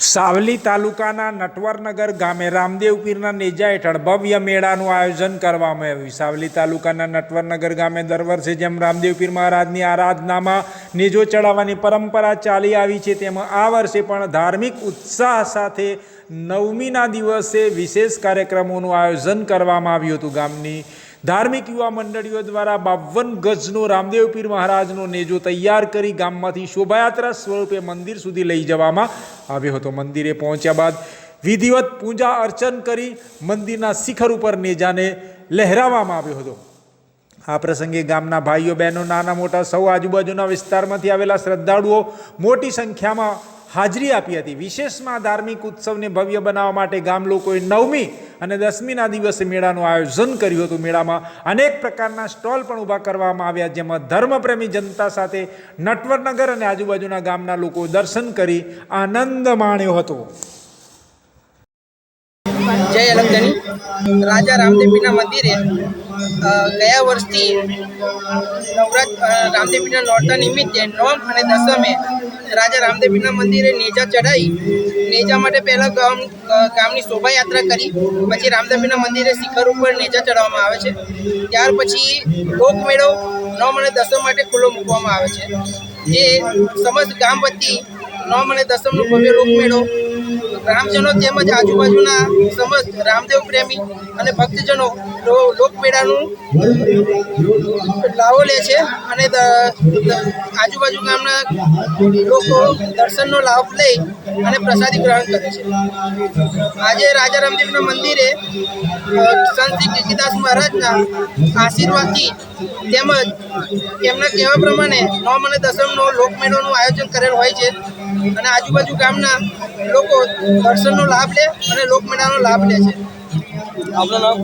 સાવલી તાલુકાના નટવરનગર ગામે રામદેવ પીરના નેજા હેઠળ ભવ્ય મેળાનું આયોજન કરવામાં આવ્યું. સાવલી તાલુકાના નટવરનગર ગામે દર વર્ષે જેમ રામદેવ પીર મહારાજની આરાધનામાં નેજો ચડાવવાની પરંપરા ચાલી આવી છે, તેમાં આ વર્ષે પણ ધાર્મિક ઉત્સાહ સાથે નવમીના દિવસે વિશેષ કાર્યક્રમોનું આયોજન કરવામાં આવ્યું હતું. ગામની ધાર્મિક યુવા મંડળીઓ દ્વારા બાવન ગજનો રામદેવ પીર મહારાજનો નેજો તૈયાર કરી ગામમાંથી શોભાયાત્રા સ્વરૂપે મંદિર સુધી લઈ જવામાં આવ્યો હતો. મંદિરે પહોંચ્યા બાદ વિધિવત પૂજા અર્ચન કરી મંદિરના શિખર ઉપર નેજાને લહેરાવવામાં આવ્યો હતો. આ પ્રસંગે ગામના ભાઈઓ, બહેનો, નાના મોટા, સૌ આજુબાજુના વિસ્તારમાંથી આવેલા શ્રદ્ધાળુઓ મોટી સંખ્યામાં હાજરી આપી હતી. વિશેષમાં ધાર્મિક ઉત્સવને ભવ્ય બનાવવા માટે ગામ લોકોએ નવમી અને દસમીના દિવસે મેળાનું આયોજન કર્યું હતું. મેળામાં અનેક પ્રકારના સ્ટોલ પણ ઊભા કરવામાં આવ્યા, જેમાં ધર્મપ્રેમી જનતા સાથે નટવરનગર અને આજુબાજુના ગામના લોકો દર્શન કરી આનંદ માણ્યો હતો. જય અલગધની રાજા રામદેવીના મંદિરે ગયા વર્ષથી નવરાત રામદેવીના નોરતા નિમિત્તે નવમ અને દસમે રાજા રામદેવીના મંદિરે નેજા ચઢાઈ. નેજા માટે પહેલાં ગામ ગામની શોભાયાત્રા કરી. પછી રામદેવીના મંદિરે શિખર ઉપર નેજા ચઢાવવામાં આવે છે. ત્યાર પછી લોકમેળો નવમ અને દસમ માટે ખુલ્લો મૂકવામાં આવે છે. જે સમસ્ત ગામ વતી નોમ અને દસમનો ભવ્ય લોકમેળો ગ્રામજનો તેમજ આજુબાજુના સમસ્ત રામદેવ પ્રેમી અને ભક્તજનો લોકમેળાનું લાવો લે છે અને આજુબાજુ ગામના લોકો દર્શનનો લાભ લઈ અને પ્રસાદી ગ્રહણ કરે છે. આજે રાજા રામદેવના મંદિરે સંત શ્રી કીર્તિદાસ મહારાજના આશીર્વાદથી તેમજ એમના કહેવા પ્રમાણે નોમ અને દસમનો લોકમેળોનું આયોજન કરેલ હોય છે. અને આજુબાજુ ગામના લોકો દર્શનનો લાભ લે અને લોકમેળાનો લાભ લે છે. આપણું નામ?